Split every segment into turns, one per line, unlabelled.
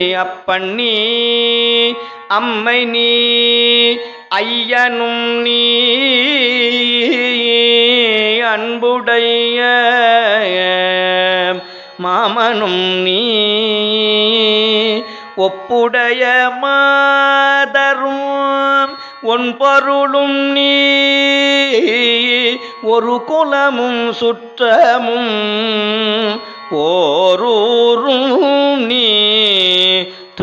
அப்பண்ணி அம்மை நீ ஐயனும் நீ அன்புடைய மாமனும் நீ ஒப்புடைய மாதரும் ஒன் பொருளும் நீ ஒரு குலமும் சுற்றமும் ஓரூரும் நீ.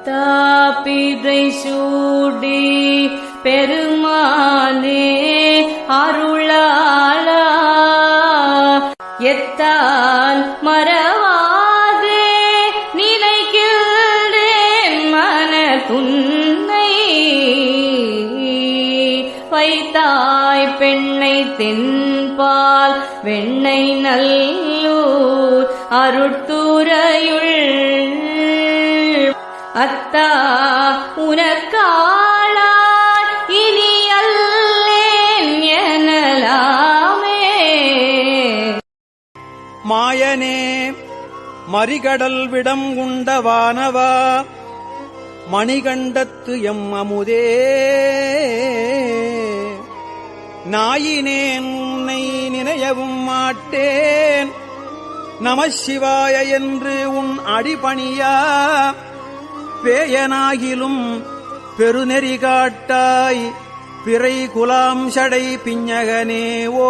பித்தா சூடி பெருமானே அருளாளா. எத்தான் மறவாதே நினைக்கின்றேன் மன துன்னை வைத்தாய் பெண்ணை தென்பால் வெண்ணை நல்லூர் அருட்துறையுள் அத்தா உனக்காளா இனி அல்லேன் எனலாமே
மாயனே மறிகடல் விடம் உண்ட வானவா மணிகண்டத்து எம் அமுதே. நாயினேன் உன்னை நினையவும் மாட்டேன். நமசிவாய என்று உன் அடிபணியா பேயனாகிலும் பெருநெறி காட்டாய் பிறை குலாம் சடை பிஞகனே ஓ